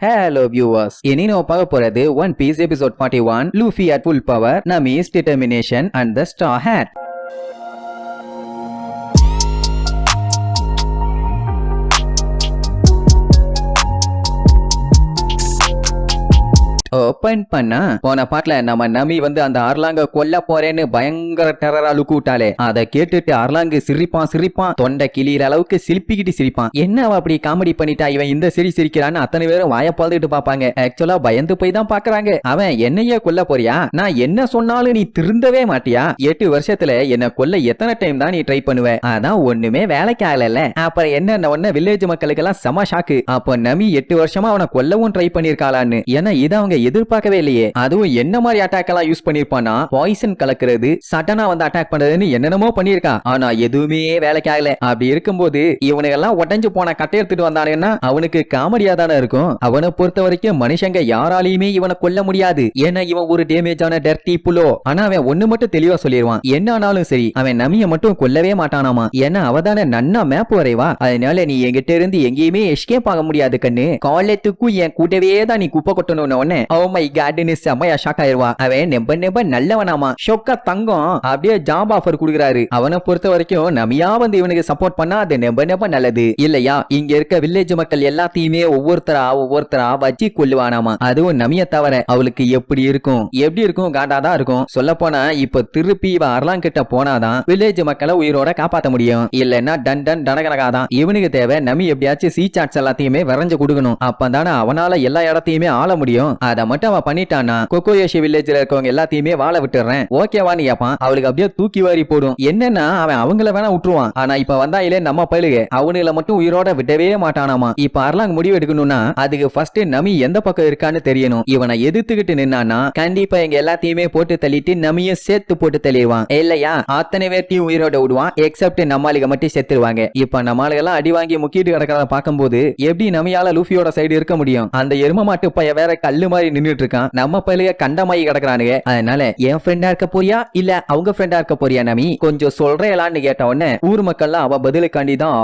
Hello viewers இனி நம்ம பார்க்க போறது one piece episode forty one Luffy at full power Nami's determination and the star hat open பண்ணா போன பாட்டுல நம்ம நமி வந்து அந்த அர்லாங்க கொல்ல போறேன்னு பயங்கர டெரரா லுக்கு அத அதை கேட்டுட்டு அர்லாங்கு சிரிப்பான் சிரிப்பான். தொண்டை கிளியிற அளவுக்கு சிரிப்பிக்கிட்டு சிரிப்பான். என்ன அவ அப்படி காமெடி பண்ணிட்டா? இவன் இந்த சிரி சிரிக்கிறான்னு அத்தனை பேரும் வாய பழுதுட்டு பாப்பாங்க ஆக்சுவலா பயந்து போய் தான் பாக்குறாங்க அவன் என்னையே கொல்ல போறியா? நான் என்ன சொன்னாலும் நீ திருந்தவே மாட்டியா? எட்டு வருஷத்துல என்ன கொல்ல எத்தனை டைம் தான் நீ ட்ரை பண்ணுவ? அதான் ஒண்ணுமே வேலைக்கு ஆகல அப்புறம் என்ன ஒண்ணு வில்லேஜ் மக்களுக்கு எல்லாம் செம ஷாக்கு அப்ப நமி எட்டு வருஷமா அவனை கொல்லவும் ட்ரை பண்ணிருக்காளான்னு. ஏன்னா இது அவங்க எதிர்பார்க்கவே இல்லையே. அதுவும் என்ன மாதிரி அட்டாக் எல்லாம் யூஸ் பண்ணிருப்பானா பாய்சன் கலக்கிறது சடனா வந்து அட்டாக் பண்றதுன்னு என்னென்னமோ பண்ணிருக்கான் ஆனா எதுவுமே வேலைக்கு ஆகல. அப்படி இருக்கும்போது இவனுக்கு எல்லாம் உடஞ்சு போன கட்டை எடுத்துட்டு வந்தானுன்னா அவனுக்கு காமெடியா தானே இருக்கும். அவனை பொறுத்த வரைக்கும் மனுஷங்க யாராலையுமே இவனை கொல்ல முடியாது. ஏன்னா இவன் ஒரு டேமேஜ் ஆன டர்ட்டி புலோ ஆனா அவன் ஒண்ணு மட்டும் தெளிவா சொல்லிடுவான் என்ன ஆனாலும் சரி அவன் நமிய மட்டும் கொல்லவே மாட்டானாமா? ஏன்னா அவதான நன்னா மேப் வரைவா. அதனால நீ என்கிட்ட இருந்து எங்கேயுமே எஸ்கேப் ஆக முடியாது கண்ணு. காலத்துக்கும் என் கூட்டவே தான் நீ குப்பை கொட்டணும்னு உடனே அவன் மை காட்னு செம்மையா ஷாக் ஆயிருவா அவன் நெம்ப நெம்ப நல்லவனாமா. ஷொக்க தங்கம் அப்படியே ஜாப் ஆஃபர் குடுக்குறாரு. அவனை பொறுத்த வரைக்கும் நமியா வந்து இவனுக்கு சப்போர்ட் பண்ணா அது நெம்ப நெம்ப நல்லது. இல்லையா? இங்க இருக்க வில்லேஜ் மக்கள் எல்லாத்தையுமே ஒவ்வொருத்தரா ஒவ்வொருத்தரா வச்சு கொள்ளுவானாமா அதுவும் நமிய தவிர அவளுக்கு எப்படி இருக்கும்? எப்படி இருக்கும்? காண்டாதான் இருக்கும். சொல்ல போனா இப்ப திருப்பி இவ அர்லாங் கிட்ட போனாதான் வில்லேஜ் மக்களை உயிரோட காப்பாத்த முடியும். இல்லைன்னா டன் டன் டனகனகாதான் இவனுக்கு தேவை நமி எப்படியாச்சும் சீ சாட்ஸ் எல்லாத்தையுமே விரைஞ்சு கொடுக்கணும். அப்பதானே அவனால எல்லா இடத்தையுமே ஆள முடியும். அதை மட்டும் அவன் பண்ணிட்டானா கொக்கோயோஷி வில்லேஜ்ல இருக்கவங்க எல்லாத்தையுமே வாழ விட்டுறேன் ஓகேவான்னு கேப்பான் அவளுக்கு அப்படியே தூக்கி வாரி போடும். என்னன்னா அவன் அவங்கள வேணா விட்டுருவான். ஆனா இப்ப வந்தா இல்ல நம்ம பயிலுக. அவனுல மட்டும் உயிரோட விடவே மாட்டானாமா. இப்ப அர்லாங் முடிவு எடுக்கணும்னா அதுக்கு ஃபர்ஸ்ட் நமி எந்த பக்கம் இருக்கான்னு தெரியணும். இவனை எதிர்த்துக்கிட்டு நின்னானா கண்டிப்பா எங்க எல்லாத்தையுமே போட்டு தள்ளிட்டு நமியும் சேர்த்து போட்டு தள்ளிடுவான். இல்லையா? அத்தனை பேர்த்தையும் உயிரோட விடுவான். எக்ஸப்ட் நம்மாளுக மட்டும் செத்துருவாங்க இப்ப நம்மாளுக எல்லாம் அடி வாங்கி முக்கிட்டு கிடக்கிறத பார்க்கும்போது எப்படி நமியால லூஃபியோட சைடு இருக்க முடியும்? அந்த எரும மாட்டு பைய வேற கல்லு மாதிரி நின்னுட்டு இருக்கான் நம்ம பயிலுக கண்டமாயி கிடக்குறானுங்க. அதனால என் ஃப்ரெண்டா இருக்க போறியா? இல்ல அவங்க ஃப்ரெண்டா இருக்க போறியா நமி? கொஞ்சம் சொல்றேலான்னு கேட்ட உடனே ஊர் மக்கள்லாம் அவ பதிலுக்காண்டி தான்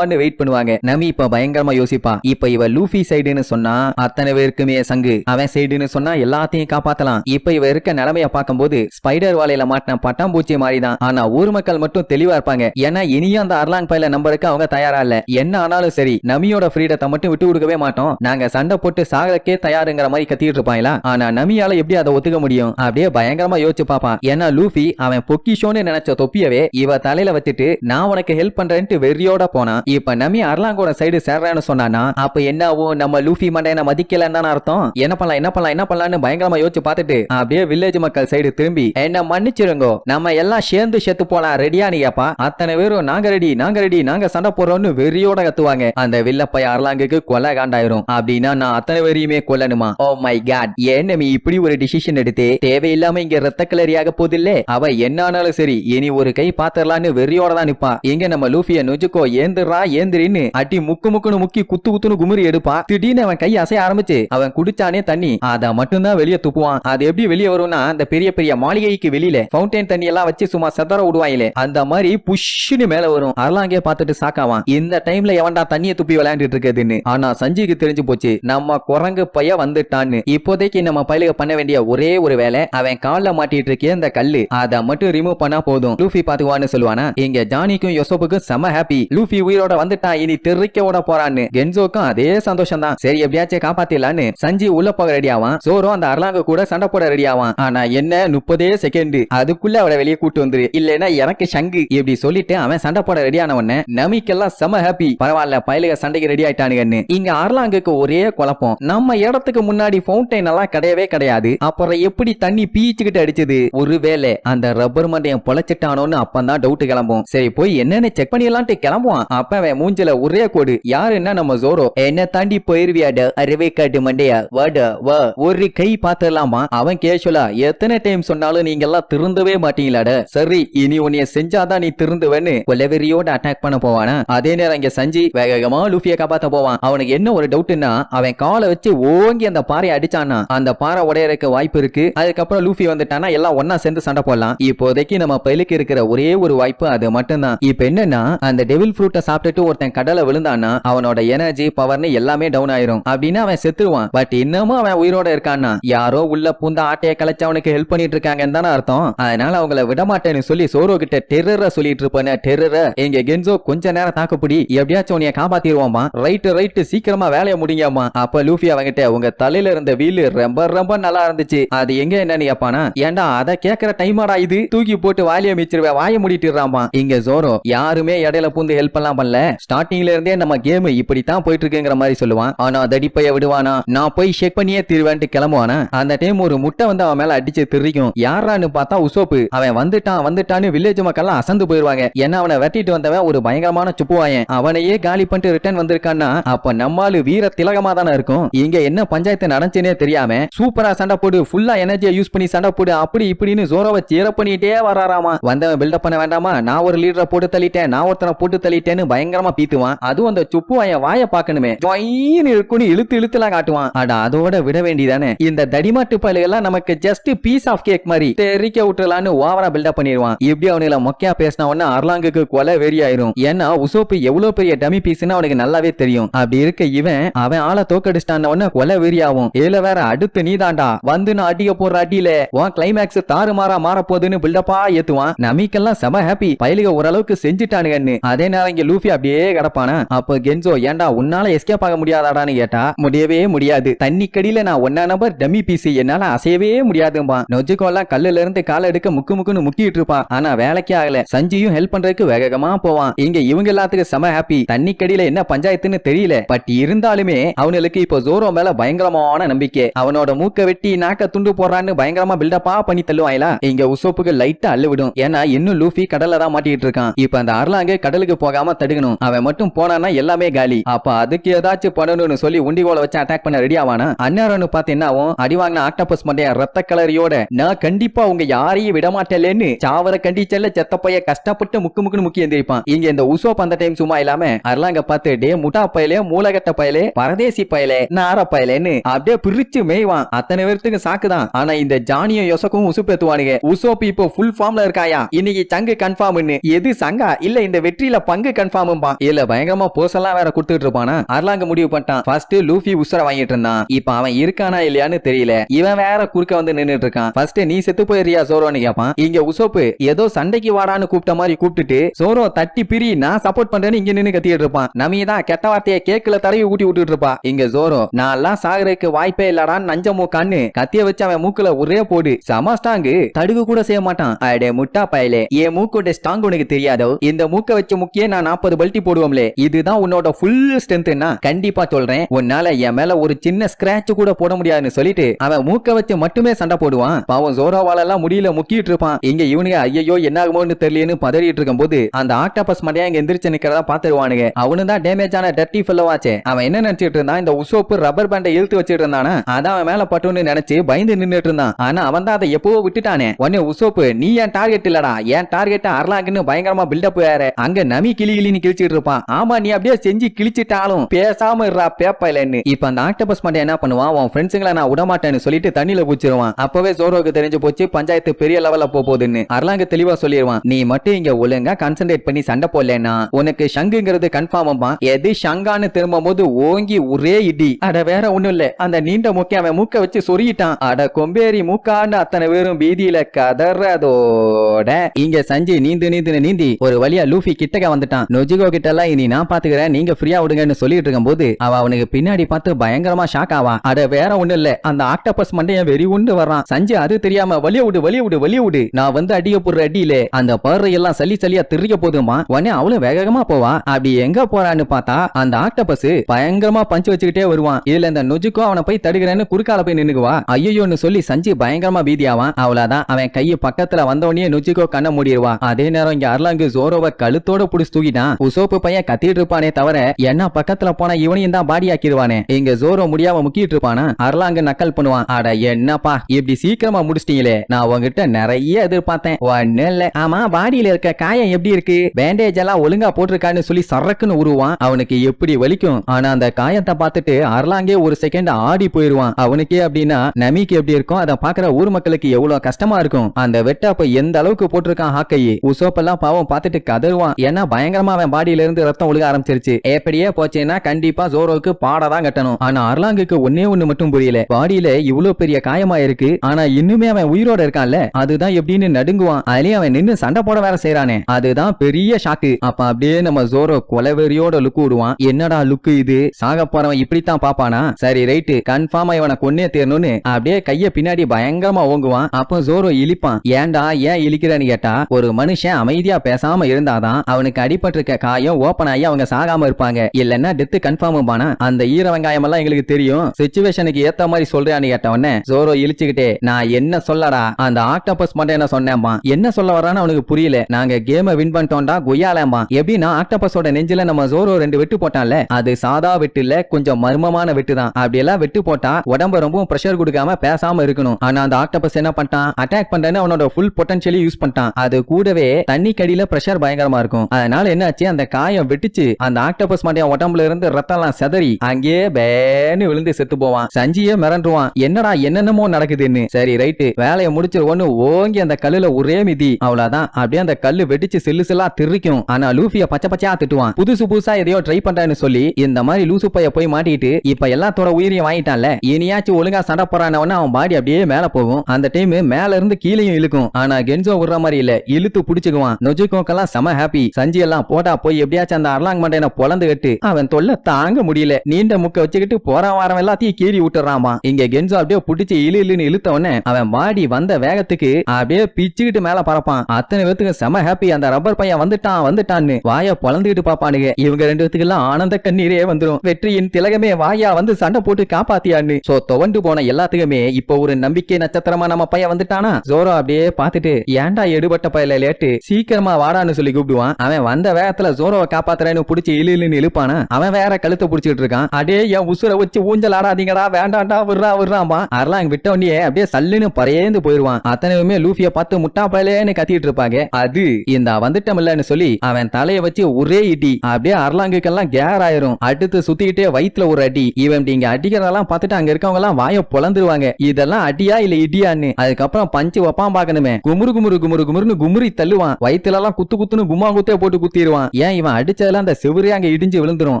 ஆன்னு வெயிட் பண்ணுவாங்க. நமி இப்ப பயங்கரமா யோசிப்பா. இப்ப இவ லூஃபி சைடுன்னு சொன்னா அத்தனை பேருக்குமே சங்கு. அவன் சைடுன்னு சொன்னா எல்லாத்தையும் காப்பாத்தலாம். இப்ப இவ இருக்க நிலைமைய பார்க்கும்போது ஸ்பைடர் வாழையில மாட்டின பட்டாம்பூச்சி மாதிரி தான் ஆனா ஊர் மக்கள் மட்டும் தெளிவா இருப்பாங்க. ஏன்னா இனியும் அந்த அர்லாங் பயில நம்பருக்கு அவங்க தயாரா இல்ல. என்ன ஆனாலும் சரி நமியோட ஃப்ரீடத்தை மட்டும் விட்டு கொடுக்கவே மாட்டோம். நாங்க சண்டை போட்டு சாகறக்கே தயாருங்கிற மாதிரி கத்திட்டு இருப்பாங்களா ஆனா நமியால எப்படி அதை ஒத்துக்க முடியும்? அப்படியே பயங்கரமா யோசிச்சு பாப்பான். ஏன்னா லூஃபி அவன் பொக்கிஷோன்னு நினைச்ச தொப்பியவே இவ தலையில வச்சுட்டு நான் உனக்கு ஹெல்ப் பண்றேன்ட்டு வெறியோட போனான். இப்ப நமி அர்லாங்கோட சைடு சேர்றேன்னு சொன்னானா அப்ப என்ன ஆகும் நம்ம லூஃபி மண்டையனை மதிக்கலன்னு அர்த்தம்? என்ன பண்ணலாம் என்ன பண்ணலாம் என்ன பண்ணலாம்னு பயங்கரமா யோசிச்சு பார்த்துட்டு அப்படியே வில்லேஜ் மக்கள் சைடு திரும்பி என்ன மன்னிச்சிருங்கோ. நம்ம எல்லாம் சேர்ந்து செத்து போலாம். ரெடியா நீ கேப்பா அத்தனை பேரும் நாங்க ரெடி நாங்க ரெடி நாங்க சண்டை போறோம்னு வெறியோட கத்துவாங்க. அந்த வில்லப்பைய அர்லாங்குக்கு கொலை காண்டாயிரும். அப்படின்னா நான் அத்தனை பேரையுமே கொல்லணுமா? ஓ மை கா காட் ஏன் நம்ம இப்படி ஒரு டிசிஷன் எடுத்து? தேவையில்லாம இங்க ரத்த கிளறியாக போதில்ல. அவ என்ன ஆனாலும் சரி இனி ஒரு கை பாத்திரலான்னு வெறியோட தான் நிப்பா இங்க நம்ம லூஃபிய நொஜுக்கோ ஏந்திரா ஏந்திரின்னு அடி முக்கு முக்குன்னு முக்கி குத்து குத்துன்னு குமுறி எடுப்பா. திடீர்னு அவன் கை அசைய ஆரம்பிச்சு அவன் குடிச்சானே தண்ணி. அத மட்டும்தான் வெளியே துப்புவான். அது எப்படி வெளியே வரும்னா அந்த பெரிய பெரிய மாளிகைக்கு வெளியில ஃபவுண்டைன் தண்ணி எல்லாம் வச்சு சும்மா செதற விடுவாங்களே அந்த மாதிரி புஷ்னு மேல வரும். அர்லாங்கே பார்த்துட்டு சாக்காவான். இந்த டைம்ல எவன்டா தண்ணியை துப்பி விளையாண்டுட்டு இருக்குதுன்னு ஆனா சஞ்சிக்கு தெரிஞ்சு போச்சு நம்ம குரங்கு பைய வந்துட்டான்னு. இப்போதைக்கு நம்ம பயிலுக பண்ண வேண்டிய ஒரே ஒரு வேலை அவன் கால்ல மாட்டிட்டு இருக்க இந்த கல்லு. அதை மட்டும் ரிமூவ் பண்ணா போதும். லூஃபி பாத்துக்குவான்னு சொல்லுவானா? இங்க ஜானிக்கும் யோசோப்புக்கும் செம ஹாப்பி லூஃபி உயிரோட வந்துட்டான் இனி தெருக்க ஓட போறான்னு. கென்சோக்கும் அதே சந்தோஷம் தான் சரி எப்படியாச்சும் காப்பாத்திடலான்னு. சஞ்சி உள்ள போக ரெடி ஆவான். சோரோ அந்த அரலாங்க கூட சண்டை போட ரெடி ஆவான். ஆனா என்ன முப்பதே செகண்ட் அதுக்குள்ள அவளை வெளியே கூட்டு வந்துரு. இல்லைன்னா எனக்கு சங்கு. இப்படி சொல்லிட்டு அவன் சண்டை போட ரெடி ஆன உடனே நமிக்கெல்லாம் செம ஹாப்பி பரவாயில்ல பயலுக சண்டைக்கு ரெடி ஆயிட்டானுங்கன்னு இங்க அர்லாங்குக்கு ஒரே குழப்பம். நம்ம இடத்துக்கு முன்னாடி ஃபவுண்டன் எல்லாம் கிடையவே கிடையாது. அப்புறம் எப்படி தண்ணி பீச்சுக்கிட்டு அடிச்சது? ஒருவேளை அந்த ரப்பர் மண்டையன் பொழைச்சிட்டானோன்னு அப்பதான் டவுட் கிளம்பும். சரி போய் என்னன்னு செக் பண்ணிடலான்ட்டு கிளம்புவான். அப்ப அவன் மூஞ்சில ஒரே கோடு. யாருன்னா நம்ம ஜோரோ என்ன தாண்டி போயிருவியாட? அறிவை காட்டு மண்டையா? வாட வா. ஒரு கை பாத்துடலாமா அவன் கேஷுவலா எத்தனை டைம் சொன்னாலும் நீங்க எல்லாம் திருந்தவே மாட்டீங்களாட? சரி இனி உன்னைய செஞ்சாதான் நீ திருந்துவன்னு. கொலவெறியோட அட்டாக் பண்ண போவானா? அதே நேரம் இங்க சஞ்சி வேகமா லூஃபிய காப்பாத்த போவான். அவனுக்கு என்ன ஒரு டவுட்னா அவன் காலை வச்சு ஓங்கி அந்த பாறையை அடிச்சான்? அந்த பாறை உடையறக்கு வாய்ப்பு இருக்கு. அதுக்கப்புறம் லூஃபி வந்துட்டானா எல்லாம் ஒன்னா சேர்ந்து சண்டை போடலாம். இப்போதைக்கு நம்ம பயிலுக்கு இருக்கிற ஒரே ஒரு வாய்ப்பு அது மட்டும்தான். இப்ப என்னன்னா அந்த டெவில் ஃப்ரூட்டை சாப்பிட்டுட்டு ஒருத்தன் கடலை விழுந்தானா அவனோட எனர்ஜி பவர்னு எல்லாமே டவுன் ஆயிரும். அப்படின்னு அவன் செத்துருவான். பட் இன்னமும் அவன் உயிரோட இருக்கான்னா யாரோ உள்ள பூந்த ஆட்டையை கலைச்சு அவனுக்கு ஹெல்ப் பண்ணிட்டு இருக்காங்கன்னு தானே அர்த்தம். அதனால அவங்கள விட மாட்டேன்னு சொல்லி சோரோ கிட்ட டெரர சொல்லிட்டு இருப்பேன் டெரர எங்க கென்சோ கொஞ்ச நேரம் தாக்குப்பிடி எப்படியாச்சும் உன்னைய காப்பாத்திடுவோமா ரைட்டு ரைட்டு சீக்கிரமா வேலையை முடிங்கம்மா. அப்ப லூஃபி அவங்கிட்ட உங்க தலையில இருந்த வீல் ரொம்ப ரொம்ப நல்லா இருந்துச்சு. அது எங்க என்னன்னு கேப்பானா ஏன்டா அத கேக்குற டைமாடா இது. தூக்கி போட்டு வாலிய மிச்சிருவேன் வாய முடிட்டுறாமா இங்க ஜோரோ யாருமே இடையில பூந்து ஹெல்ப் எல்லாம் பண்ணல. ஸ்டார்டிங்ல இருந்தே நம்ம கேம் இப்படித்தான் போயிட்டு இருக்குங்கிற மாதிரி சொல்லுவான். ஆனா தடிப்பைய விடுவானா? நான் போய் செக் பண்ணியே திருவேன்ட்டு கிளம்புவானா? அந்த டைம் ஒரு முட்டை வந்து அவன் மேல அடிச்சு திரிக்கும். யாரான்னு பார்த்தா உசோப்பு. அவன் வந்துட்டான் வந்துட்டான்னு வில்லேஜ் மக்கள்லாம் அசந்து போயிருவாங்க. ஏன்னா அவனை வெட்டிட்டு வந்தவன் ஒரு பயங்கரமான சுப்புவாயன். அவனையே காலி பண்ணிட்டு ரிட்டர்ன் வந்திருக்கான்னா அப்ப நம்மாலு வீர திலகமா தானே இருக்கும். இங்க என்ன பஞ்சாயத்து நடந்துச்சுன்னே தெரியும் தெரியாம சூப்பரா சண்டை போடு ஃபுல்லா எனர்ஜியை யூஸ் பண்ணி சண்டை போடு அப்படி இப்படின்னு ஜோரோவை சேர பண்ணிட்டே வராராமா வந்தவன் பில்டப் பண்ண வேண்டாமா? நான் ஒரு லீடரை போட்டு தள்ளிட்டேன் நான் ஒருத்தனை போட்டு தள்ளிட்டேன்னு பயங்கரமா பீத்துவான். அதுவும் அந்த சுப்புவாயன் வாய பாக்கணுமே ஜொயின்னு இருக்குன்னு இழுத்து இழுத்துலாம் காட்டுவான். அட அதோட விட வேண்டியதானே. இந்த தடிமாட்டு பயலுகெல்லாம் நமக்கு ஜஸ்ட் பீஸ் ஆஃப் கேக் மாதிரி தெரிக்க விட்டுலான்னு ஓவரா பில்டப் பண்ணிடுவான். இப்படி அவனுல மொக்கையா பேசின உடனே அர்லாங்குக்கு கொலை வெறி ஆயிரும். ஏன்னா உசோப்பு எவ்வளவு பெரிய டமி பீஸ்னு அவனுக்கு நல்லாவே தெரியும். அப்படி இருக்க இவன் அவன் ஆளை தோக்கடிச்சிட்டான உடனே கொலை வெறி ஆகும். இதுல வேற அடுத்து நீதாண்டா வந்து நான் அடிக்க போற அடியில. உன் கிளைமேக்ஸ் தாறுமாறா மாற போகுதுன்னு பில்டப்பா ஏத்துவான். நமக்கெல்லாம் செம ஹாப்பி பயலுக ஓரளவுக்கு செஞ்சுட்டானுங்கன்னு அதே நேரம் இங்க லூஃபி அப்படியே கிடப்பானா? அப்ப கென்சோ ஏன்டா உன்னால எஸ்கேப் ஆக முடியாதாடான்னு கேட்டா? முடியவே முடியாது. தண்ணி கடியில நான் ஒன்னா நம்பர் டம்மி பிசி என்னால அசையவே முடியாதும்பா நொஜுக்கோ எல்லாம் கல்லுல இருந்து கால எடுக்க முக்கு முக்குன்னு முக்கிட்டு இருப்பான் ஆனா வேலைக்கே ஆகல. சஞ்சியும் ஹெல்ப் பண்றதுக்கு வேகமா போவான். இங்க இவங்க எல்லாத்துக்கும் செம ஹாப்பி தண்ணி கடியில என்ன பஞ்சாயத்துன்னு தெரியல. பட் இருந்தாலுமே அவனுக்கு இப்போ ஜோரோ மேல பயங்கரமான நம்பிக்கை. அவனோட மூக்க வெட்டி நாக்க துண்டு போடுறான்னு பயங்கரமா பில்டப்பா பண்ணி தள்ளுவாயிலா. இங்க உசோப்புக்கு லைட்டா அள்ளுவிடும். ஏன்னா இன்னும் லூஃபி கடல்ல தான் மாட்டிட்டு இருக்கான். இப்ப அந்த அர்லாங்க கடலுக்கு போகாம தடுக்கணும். அவன் மட்டும் போனானா எல்லாமே காலி. அப்ப அதுக்கு ஏதாச்சும் பண்ணணும்னு சொல்லி உண்டிகோல வச்சு அட்டாக் பண்ண ரெடி ஆவானா? அந்நேரம்னு பார்த்து என்ன ஆகும்? அடி வாங்கின ஆக்டபஸ் மண்டைய ரத்த கலரியோட நான் கண்டிப்பா உங்க யாரையும் விட மாட்டேன்னு சாவர கண்டிச்சல்ல செத்த பைய கஷ்டப்பட்டு முக்கு முக்குன்னு முக்கி எந்திரிப்பான். இங்க இந்த உசோப் அந்த டைம் சும்மா இல்லாம அர்லாங்க பார்த்து டே முட்டா பயலே மூலகட்ட பயலே பரதேசி பயலே நார பயலேன்னு அப்படியே பிரிச்சு மேய்வான் அத்தனை பேர்த்துக்கு சாக்குதான் ஆனா இந்த ஜானியும் யோசக்கும் உசுப்பேத்துவானுங்க. உசோப் இப்போ ஃபுல் ஃபார்ம்ல இருக்காயா? இன்னைக்கு சங்கு கன்ஃபார்ம்னு எது சங்கா? இல்ல இந்த வெற்றியில பங்கு கன்ஃபார்ம்பா இல்ல பயங்கரமா போசெல்லாம் வேற கொடுத்துட்டு இருப்பானா? அர்லாங்க முடிவு பண்ணிட்டான். ஃபர்ஸ்ட் லூஃபி உசுர வாங்கிட்டு இருந்தான். இப்ப அவன் இருக்கானா இல்லையான்னு தெரியல. இவன் வேற குறுக்க வந்து நின்னுட்டு இருக்கான். ஃபர்ஸ்ட் நீ செத்து போயிறியா சோரோன்னு கேப்பான். இங்க உசோப்பு ஏதோ சண்டைக்கு வாடான்னு கூப்பிட்ட மாதிரி கூப்பிட்டுட்டு சோரோ தட்டி பிரி நான் சப்போர்ட் பண்றேன்னு இங்க நின்னு கத்திட்டு இருப்பான். நம்ம தான் கெட்ட வார்த்தையை கேக்குல தடவி ஊட்டி விட்டுட்டு இருப்பா. இங்க சோரோ நான் எல்லாம் சாகுறதுக்கு வாய்ப்பே இல்லடான்னு நஞ்ச மூக்கான்னு கத்திய வச்சு அவன் மூக்குல ஒரே போடு. செம ஸ்டாங்கு தடுகு கூட செய்ய மாட்டான். அடே முட்டா பயலே. என் மூக்கோட ஸ்டாங் உனக்கு தெரியாதோ? இந்த மூக்க வச்ச முக்கிய நான் நாற்பது பல்ட்டி போடுவோம்லே. இதுதான் உன்னோட ஃபுல் ஸ்ட்ரென்த்னா கண்டிப்பா சொல்றேன். உன்னால என் மேல ஒரு சின்ன ஸ்கிராட்ச் கூட போட முடியாதுன்னு சொல்லிட்டு அவன் மூக்க வச்சு மட்டுமே சண்டை போடுவான். பாவம் ஜோராவால எல்லாம் முடியல முக்கிட்டு இருப்பான். இங்க இவனுங்க ஐயோ என்ன ஆகுமோன்னு தெரியலன்னு பதறிட்டு இருக்கும் போது அந்த ஆக்டாபஸ் மடையா இங்க எந்திரிச்சு நிக்கிறதா பாத்துருவானுங்க. அவனு தான் டேமேஜ் ஆன டர்ட்டி ஃபெல்லோவாச்சே அவன் என்ன நினைச்சிட்டு இருந்தான்? இந்த உசோப்பு ரப்பர் பேண்டை இழுத்து வச்சிட்டு இருந்தானா? அதான் அவன் மேல பட்டுன்னு நினைச்சு பயந்து நின்னுட்டு இருந்தான். ஆனா அவன் தான் அதை எப்பவோ விட்டுட்டானே. உடனே உசோப்பு நீ என் டார்கெட் இல்லடா? என் டார்கெட் அரலாங்கன்னு பயங்கரமா பில்டப் வேற அங்க நமி கிளி கிளின்னு கிழிச்சிட்டு இருப்பான். ஆமா நீ அப்படியே செஞ்சு கிழிச்சிட்டாலும் பேசாம இருறா பேப்பைலன்னு இப்ப அந்த ஆக்டபஸ் மண்டை என்ன பண்ணுவான்? உன் ஃப்ரெண்ட்ஸுங்களை நான் விடமாட்டேன்னு சொல்லிட்டு தண்ணியில குச்சிருவான் அப்பவே சோரோக்கு தெரிஞ்சு போச்சு. பஞ்சாயத்து பெரிய லெவல்ல போகுதுன்னு. அர்லாங்க தெளிவா சொல்லிடுவான் நீ மட்டும் இங்க ஒழுங்கா கான்சென்ட்ரேட் பண்ணி சண்டை போடலன்னா உனக்கு சங்குங்கிறது கன்ஃபார்ம் எது ஷங்கான்னு திரும்பும் போது ஓங்கி ஒரே இடி. அட வேற ஒண்ணும் இல்ல. அந்த நீண்ட மூக்கை அவன் மூக்க வச்சு சொருகிட்டான். அட கொம்பேரி மூக்கான்னு அத்தனை பேரும் பீதியில கதறதோட. இங்க சஞ்சய் நீந்து நீந்து நீந்தி ஒரு வழியா லூஃபி கிட்டக்க வந்துட்டான். நொஜிகோ கிட்ட எல்லாம் இனி நான் பாத்துக்கிறேன். நீங்க ஃப்ரீயா விடுங்கன்னு சொல்லிட்டு இருக்கும் போது அவ அவனுக்கு பின்னாடி பார்த்து பயங்கரமா ஷாக் ஆவான் அட வேற ஒண்ணு இல்ல. அந்த ஆக்டபஸ் மண்டைய வெறி உண்டு வர்றான். சஞ்சய் அது தெரியாம வலிய விடு வலிய விடு வலிய விடு. நான் வந்து அடிய போடுற அடியில அந்த பறவை எல்லாம் சளி சளியா திரிய போதுமா உடனே அவளும் வேகமா போவா. அப்படி எங்க போறான்னு பார்த்தா அந்த ஆக்டோபஸ் பயங்கரமா பஞ்சு வச்சுக்கிட்டே வருவான். இதுல இந்த நொஜுக்கோ அவனை போய் நிக்கிறேன்னு குறுக்கால போய் நின்னுக்குவா. ஐயோன்னு சொல்லி சஞ்சய் பயங்கரமா பீதியாவான். அவ்வளவுதான். அவன் கையை பக்கத்துல வந்தவனே நுச்சிக்கோ கண்ண மூடிடுவான் அதே நேரம் இங்க அர்லாங்கு ஜோரோவ கழுத்தோட புடிச்சு தூக்கிட்டான். உசோப்பு பையன் கத்திட்டு இருப்பானே தவிர என்ன பக்கத்துல போனா இவனையும் தான் பாடி ஆக்கிடுவானே இங்க ஜோரோ முடியாம முக்கிட்டு இருப்பானா? அர்லாங்கு நக்கல் பண்ணுவான். அட என்னப்பா? இப்படி சீக்கிரமா முடிச்சிட்டீங்களே. நான் உங்ககிட்ட நிறைய எதிர்பார்த்தேன். ஒண்ணு இல்ல. ஆமா பாடியில இருக்க காயம் எப்படி இருக்கு? பேண்டேஜ் எல்லாம் ஒழுங்கா போட்டிருக்கான்னு சொல்லி சரக்குன்னு உருவான். அவனுக்கு எப்படி வலிக்கும்? ஆனா அந்த காயத்தை பார்த்துட்டு அர்லாங்கே ஒரு செகண்ட் ஆடி போயிருவான். அவனுக்கே அப்படின்னா நமிக்கு எப்படி இருக்கும்? அதை பாக்குற ஊர் மக்களுக்கு எவ்வளவு கஷ்டமா இருக்கும்? அந்த வெட்ட அப்ப எந்த அளவுக்கு போட்டிருக்கான் ஹாக்கையை? உசோப்பெல்லாம் பாவம் பார்த்துட்டு கதறுவான். ஏன்னா பயங்கரமா அவன் பாடியில இருந்து ரத்தம் ஒழுக ஆரம்பிச்சிருச்சு. எப்படியே போச்சேன்னா கண்டிப்பா ஜோரோவுக்கு பாடதான் கட்டணும். ஆனா அர்லாங்குக்கு ஒன்னே ஒண்ணு மட்டும் புரியல. பாடியில இவ்வளவு பெரிய காயமா இருக்கு ஆனா இன்னுமே அவன் உயிரோட இருக்கான்ல? அதுதான் எப்படின்னு நடுங்குவான். அதுலயும் அவன் நின்னு சண்டை போட வேற செய்யறானே அதுதான் பெரிய ஷாக்கு அப்ப அப்படியே நம்ம ஜோரோ கொலவெறியோட லுக்கு விடுவான் என்னடா லுக்கு இது? சாக போறவன் இப்படித்தான் பாப்பானா சரி ரைட்டு கன்ஃபார்ம் இவனை கொன்னே தேரணும்னு அப்படியே கைய பின்னாடி பயங்கரமா ஓங்குவான். அப்போ ஜோரோ இழிப்பான். ஏன்டா ஏன் இழிக்கிறேன்னு கேட்டா ஒரு மனுஷன் அமைதியா பேசாம இருந்தாதான் அவனுக்கு அடிபட்டிருக்க காயம் ஓபன் ஆகி அவங்க சாகாம இருப்பாங்க. இல்லன்னா டெத்து கன்ஃபார்ம் பானா அந்த ஈர வெங்காயம் எல்லாம் எங்களுக்கு தெரியும். சுச்சுவேஷனுக்கு ஏத்த மாதிரி சொல்றான்னு கேட்டவொடனே ஜோரோ இழிச்சுக்கிட்டே நான் என்ன சொல்லடா? அந்த ஆக்டோபஸ் மட்டும் என்ன சொன்னேன்பா என்ன சொல்ல வரான்னு அவனுக்கு புரியல. நாங்க கேம வின் பண்ணிட்டோம்டா கொய்யாலேம்பா எப்படின்னா ஆக்டோபஸோட நெஞ்சில நம்ம ஜோரோ ரெண்டு வெட்டு போட்டான்ல அது சாதா வெட்டு இல்ல கொஞ்சம் மர்மமான வெட்டு தான் அப்படியெல்லாம் வெட்டு போட்டா உடம்ப ரொம்ப பிரஷர் கொடுக்காம பேசாம இருக்கணும். ஆனா அந்த ஆக்டபஸ் என்ன பண்ணிட்டான்? அட்டாக் பண்றேன்னு அவனோட ஃபுல் பொட்டன்ஷியலி யூஸ் பண்ணிட்டான். அது கூடவே தண்ணி கடியில பிரஷர் பயங்கரமா இருக்கும். அதனால என்னாச்சு அந்த காயம் வெட்டிச்சு அந்த ஆக்டபஸ் மாட்டிய உடம்புல இருந்து ரத்தம்லாம் செதறி அங்கேயே பேன்னு விழுந்து செத்து போவான். சஞ்சியே மிரண்டுவான் என்னடா என்னென்னமோ நடக்குதுன்னு. சரி ரைட்டு வேலையை முடிச்சு ஒண்ணு ஓங்கி அந்த கல்லுல ஒரே மிதி. அவ்வளவுதான். அப்படியே அந்த கல்லு வெடிச்சு சில்லு சில்லா திருக்கும். ஆனா லூஃபிய பச்சை பச்சையா திட்டுவான். புதுசு புதுசா எதையோ ட்ரை பண்றேன்னு சொல்லி இந்த மாதிரி லூசு பைய போய் மாட்டிட்டு இப்ப எல்லாத்தோட உயிரியும் வாங்கிட்டான்ல. இனியாச்சும் ஒழுங்கா சண்டை போறானவன அவன் பாடி அப்படியே மேல போகும். அந்த டைம் மேல இருந்து கீழேயும் இழுக்கும். ஆனா கென்சோ விடுற மாதிரி இல்ல. இழுத்து புடிச்சுக்குவான். நொஜுக்கோக்கெல்லாம் செம ஹாப்பி சஞ்சி எல்லாம் போட்டா போய் எப்படியாச்சும் அந்த அரலாங் மண்டையனை பொழந்து கட்டு. அவன் தொல்லை தாங்க முடியல. நீண்ட முக்க வச்சுக்கிட்டு போற வாரம் எல்லாத்தையும் கீறி விட்டுறாமா இங்க கென்சோ அப்படியே புடிச்சு இழு இழுன்னு இழுத்தவனே அவன் பாடி வந்த வேகத்துக்கு அப்படியே பிச்சுக்கிட்டு மேல பறப்பான். அத்தனை பேத்துக்கு செம ஹாப்பி அந்த ரப்பர் பையன் வந்துட்டான் வந்துட்டான்னு வாய பொழந்துகிட்டு பாப்பானுங்க இவங்க ரெண்டு பேத்துக்கு எல்லாம் ஆனந்த கண்ணீரே வந்துரும். வெற்றியின் திலகமே வாயா வந்து சண்டை போட்டு காப்பாத்தியான்னு சோ துவண்டு போன எல்லாத்துக்குமே இப்போ ஒரு நம்பிக்கை நட்சத்திரமா நம்ம பையன் வந்துட்டானா? ஜோரோ அப்படியே பார்த்துட்டு ஏன்டா எடுபட்ட பையல லேட்டு? சீக்கிரமா வாடான்னு சொல்லி கூப்பிடுவான். அவன் வந்த வேகத்துல ஜோரோவை காப்பாத்துறேன்னு புடிச்சு இழு இழுன்னு இழுப்பானா? அவன் வேற கழுத்தை புடிச்சிட்டு இருக்கான். அடே என் உசுர வச்சு ஊஞ்சல் ஆடாதீங்கடா வேண்டாம்டா விடுறா விடுறாமா அதெல்லாம் விட்ட உடனே அப்படியே சல்லுன்னு பறையேந்து போயிருவான் அத்தனையுமே லூஃபிய பார்த்து முட்டா பயலேன்னு கத்திட்டு இருப்பாங்க. அது இந்த வந்துட்டமில்லன்னு சொல்லி அவன் தலைய வச்சு ஒரே இடி. அப்படியே அர்லாங்குக்கெல்லாம் கேர் ஆயிரும் அடுத்து சுத்திக்கிட்டே வயித்துல ஒரு அடி. இவன் இங்க அடிக்கிறதெல்லாம் பார்த்துட்டு அங்க இருக்கவங்க எல்லாம் வாய பொழந்துருவாங்க இதெல்லாம் அடியா இல்ல இடியான்னு. அதுக்கப்புறம் பஞ்சு வைப்பான் பாக்கணுமே குமுறு குமுறு குமுறு குமுறுன்னு குமுறி தள்ளுவான். வயித்துல எல்லாம் குத்து குத்துன்னு கும்மா குத்தே போட்டு குத்திடுவான் ஏன் இவன் அடிச்சதெல்லாம் அந்த செவரே அங்க இடிஞ்சு விழுந்துரும்.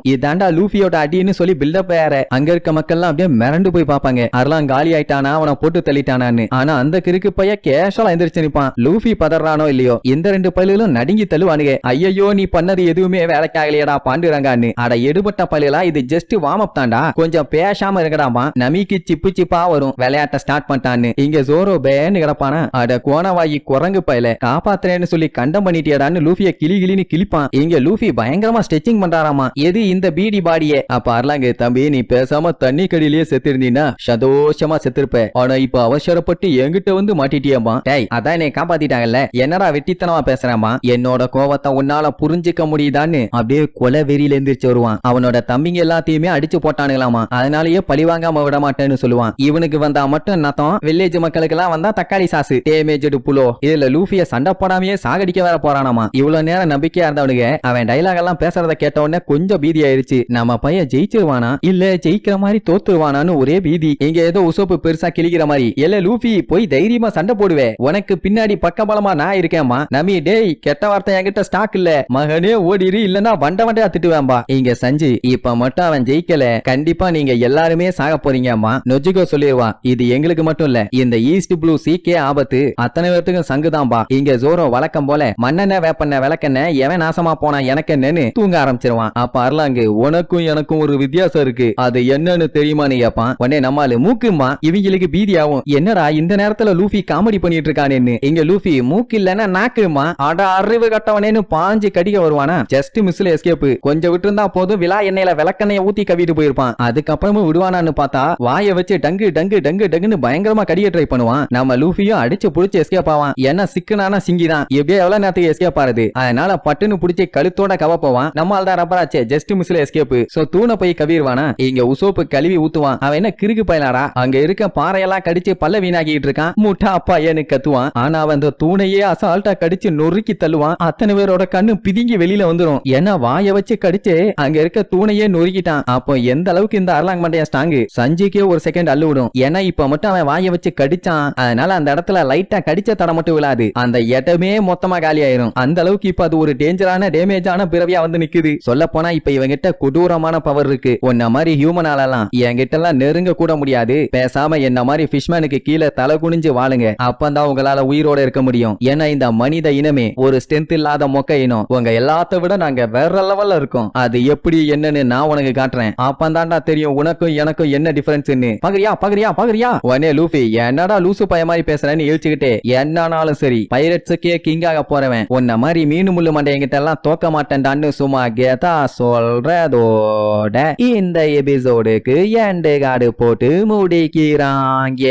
இதாண்டா லூஃபியோட அடின்னு சொல்லி பில்டப் வேற. அங்க இருக்க மக்கள்லாம் அப்படியே மிரண்டு போய் பாப்பாங்க அதெல்லாம் காலி ஆயிட்டானா அவனை போட்டு தள்ளிட்டானான்னு. ஆனா அந்த கிறுக்கு பைய கேஷலா எந்திரிச்சு நிப்பான். லூஃபி பதறானோ இல்லையோ இந்த ரெண்டு பயிலும் நடுங்கி தள்ளுவானுங்க. ஐயோ நீ பண்ணது எதுவுமே வேலைக்காகலையடா பாண்டுறாங்கன்னு. அட எடுபட்ட பள்ளியெல்லாம் இது ஜஸ்ட் வார்ம் அப் தாண்டா கொஞ்சம் பேசாம இருக்கடாமா நமிக்கு சிப்பு சிப்பா வரும். விளையாட்ட ஸ்டார்ட் பண்ணிட்டான்னு. இங்க ஜோரோ பேன்னு கிடப்பானா? அட கோணவாயி குரங்கு பயில. காப்பாத்துறேன்னு சொல்லி கண்டம் பண்ணிட்டியடான்னு லூஃபிய கிளி கிளின்னு கிழிப்பான். இங்க லூஃபி பயங்கரமா ஸ்ட்ரெச்சிங் பண்றாராமா. எது இந்த பீடி பாடியே? அப்ப அர்லாங்க தம்பி நீ பேசாம தண்ணி கடியிலேயே செத்திருந்தீன்னா சந்தோஷமா செத்திருப்ப. ஆனா இப்ப அவசரப்பட்டு என்கிட்ட வந்து மாட்டிட்டியாமா டேய் அதான் என்னை காப்பாத்திட்டாங்கல்ல. என்னடா வெட்டித்தனமா பேசுறாமா என்னோட கோவத்தை உன்னால புரிஞ்சுக்க முடியுதான்னு. அப்படியே கொலை வெறியில எந்திரிச்சு வருவான். அவனோட தம்பிங்க எல்லாத்தையுமே அடிச்சு போட்டானுங்களாமா அதனாலயே பழி வாங்காம விட மாட்டேன்னு சொல்லுவான். இவனுக்கு வந்தா மட்டும் நத்தம் வில்லேஜ் மக்களுக்கு எல்லாம் வந்தா தக்காளி சாசு டேமேஜடு புலோ இதுல லூஃபிய சண்டை போடாமையே சாகடிக்க வேற போறானாமா? இவ்வளவு நேரம் நம்பிக்கையா இருந்தவனுக்கு அவன் டைலாக் எல்லாம் பேசுறத கேட்ட உடனே கொஞ்சம் பீதி ஆயிருச்சு. நம்ம பையன் ஜெயிச்சிருவானா? இல்ல ஜெயிக்கிற மாதிரி தோத்துருவானான்னு ஒரே பீதி. இங்க ஏதோ உசோப்பு பெருசா கிழிக்கிற மாதிரி. இல்ல லூஃபி போய் தைரியமா சண்டை போடுவே. உனக்கு பின்னாடி பக்கபலமா நான் இருக்கேம்மா நமி டேய் கெட்ட வார்த்தை என்கிட்ட ஸ்டாக் இல்ல. மகனே ஓடிரு இல்லனா வண்ட வண்டையா திட்டுவேன்பா. இங்க சஞ்சு இப்ப மட்டும் அவன் ஜெயிக்கல. கண்டிப்பா நீங்க எல்லாருமே சாக போறீங்கம்மா. நொஜிகோ சொல்லிடுவான் இது எங்களுக்கு மட்டும் இல்ல இந்த ஈஸ்ட் ப்ளூ சீக்கே ஆபத்து அத்தனை பேர்த்துக்கும் சங்குதான்பா இங்க ஜோரோ வழக்கம் போல மண்ணெண்ண வேப்பண்ண விளக்கெண்ண எவன் நாசமா போனா எனக்கு என்னன்னு தூங்க ஆரம்பிச்சிருவான். அப்ப அருளாங்கு உனக்கும் எனக்கும் ஒரு வித்தியாசம் இருக்கு. அது என்னன்னு தெரியுமான்னு கேப்பான் உடனே நம்மால மூக்குமா இவங்களுக்கு பீதியாவும் என்னடா இந்த நேரத்துல லூஃபி காமெடி பண்ணிட்டு இருக்கானேன்னு இங்க லூஃபி மூக்கு இல்லன்னா நாக்குமா அட அறிவு கட்டவனேன்னு பாஞ்சு கடிக்க வருவானா? ஜஸ்ட் மிஸ்ல எஸ்கேப் கொஞ்சம் விட்டு இருந்தா போதும் விழா எண்ணெயில விளக்கெண்ணைய ஊத்தி கவிட்டு போயிருப்பான். அதுக்கப்புறமும் விடுவானான்னு பார்த்தா வாயை வச்சு டங்கு டங்கு டங்கு டங்குன்னு பயங்கரமா கடிக்க ட்ரை பண்ணுவான். நம்ம லூஃபியும் அடிச்சு புடிச்சு எஸ்கேப் ஆவான். ஏன்னா சிக்கனானா சிங்கி தான். எப்படியோ எவ்வளவு நேரத்துக்கு எஸ்கேப் ஆறது அதனால பட்டுன்னு புடிச்சு கழுத்தோட கவ போவான் நம்மால் தான் ரப்பராச்சே ஜஸ்ட் மிஸ்ல எஸ்கேப் சோ தூண போய் கவிர்வானா? இங்க உசோப்பு கழுவி ஊத்துவான். அவன் என்ன கிறுக்கு பயனாடா அங்க இருக்க பாறையெல்லாம் கடிச்சு பல்ல வீணாக்கிட்டு இருக்கான். முட்டா அப்பா ஏன்னு கத்துவான். ஆனா அவன் அந்த தூணையே அசால்ட்டா கடிச்சு நொறுக்கி தள்ளுவான். அத்தனை பேரோட கண்ணு பிதுங்கி வெளியில வந்துரும். ஏன்னா வாய வச்சு கடிச்சு அங்க இருக்க தூணையே நொறுக்கிட்டான். அப்போ எந்த அளவுக்கு இந்த அரலாங் மண்டைய ஸ்டாங்கு சஞ்சிக்கே ஒரு செகண்ட் அள்ளு விடும் ஏன்னா இப்ப மட்டும் அவன் வாய வச்சு கடிச்சான். அதனால அந்த இடத்துல லைட்டா கடிச்ச தடம் மட்டும் விழாது. அந்த இடமே மொத்தமா காலி ஆயிரும். அந்த அளவுக்கு இப்ப அது ஒரு டேஞ்சரான டேமேஜான பிறவியா வந்து நிக்குது. சொல்ல போனா இப்ப இவங்கிட்ட கொடூரமான பவர் இருக்கு. உன்ன மாதிரி ஹியூமனாலலாம் என்கிட்ட எல்லாம் நெருங்க கூட முடியாது. பேசாம என்ன மாதிரி ஃபிஷ்மேனுக்கு கீழே தலை குனிஞ்சு வாழுங்க. அப்பந்தான் உங்களால உயிரோட இருக்க முடியும். ஏன்னா இந்த மனித இனமே ஒரு ஸ்ட்ரென்த் இல்லாத மொக்க இனம். உங்க எல்லாத்த விட நாங்க வேற லெவல்ல இருக்கோம். அது எப்படி என்னன்னு நான் உனக்கு காட்டுறேன். அப்பந்தான்டா தெரியும் உனக்கும் எனக்கும் என்ன டிஃபரன்ஸ் பாக்குறியா பாக்குறியா பாக்குறியா உடனே லூஃபி என்னடா லூசு பைய மாதிரி பேசுறேன்னு இழிச்சுக்கிட்டே என்னானாலும் சரி பைரட்ஸுக்கே கிங்காக போறவன். உன்ன மாதிரி மீனு முள்ளு மண்டை எங்கிட்ட எல்லாம் தோக்க மாட்டேன்டான்னு சும்மா கேதா சொல்றதோட இந்த எபிசோடுக்கு எண்டு காடு போட்டு முடிக்கிறாங்க.